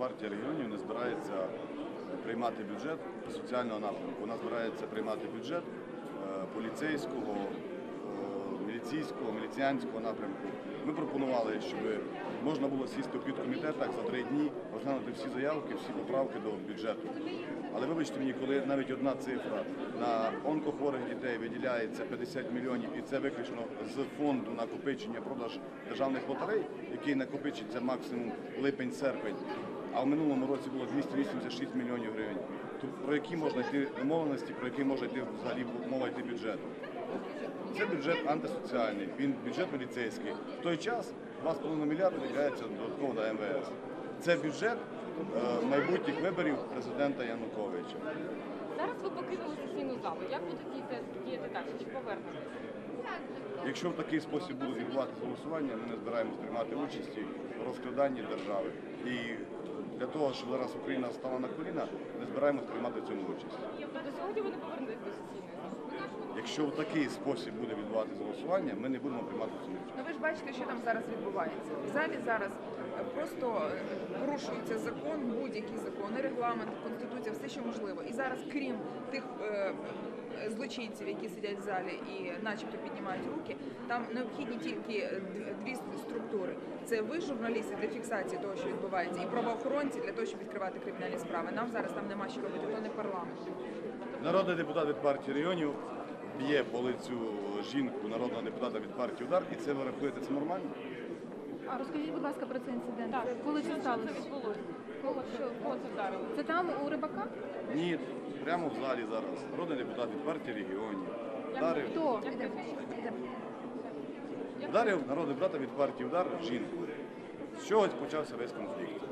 партія регіонів не збирається приймати бюджет соціального напрямку. Вона збирається приймати бюджет е, поліцейського, е, міліційського, міліціянського напрямку. Ми пропонували, щоб можна було сісти у підкомітетах за три дні, розглянути всі заявки, всі поправки до бюджету. Але вибачте мені, коли навіть одна цифра на онкохворих дітей виділяється 50 мільйонів, і це виключно з фонду накопичення продаж державних лотерей, який накопичиться максимум липень-серпень, а в минулому році було 286 мільйонів гривень. То про які можна йти домовленості, про які може йти взагалі мова йти бюджет? Це бюджет антисоціальний, він бюджет міліцейський. В той час 2,5 мільярди виділяється додатково на МВС. Це бюджет е, майбутніх виборів президента Януковича. Зараз ви покинули сесійну залу. Як будете діяти, діяти далі? Чи повернетесь? Якщо в такий спосіб буде відбуватися голосування, ми не збираємось приймати участі в розкраданні держави. І того, щоб зараз Україна стала на коліна, не збираємось приймати в цьому участь. Тобто сьогодні ви не повернетесь до сесійної? Якщо в такий спосіб буде відбуватися голосування, ми не будемо приймати в цьому участь. Ну ви ж бачите, що там зараз відбувається. В залі зараз е, просто е, порушується закон, будь-які закони, регламент, конституція, все, що можливо. І зараз, крім тих е, злочинців, які сидять в залі і начебто піднімають руки, там необхідні тільки е, д- дві структури. Це ви, журналісти, для фіксації того, що відбувається, і правоохоронці для того, щоб відкривати кримінальні справи. Нам зараз там нема що робити, то не парламент. Народний депутат від партії регіонів б'є по лицю жінку народного депутата від партії удар, і це ви рахуєте це нормально? А розкажіть, будь ласка, про цей інцидент. Так, Коли це сталося? це відбулося? Кого це вдарило? Це там у рибака? Ні, прямо в залі зараз. Народний депутат від партії регіонів. Вдарив, Хто? Вдарив народний брата від партії удар жінку. З чогось почався весь конфлікт.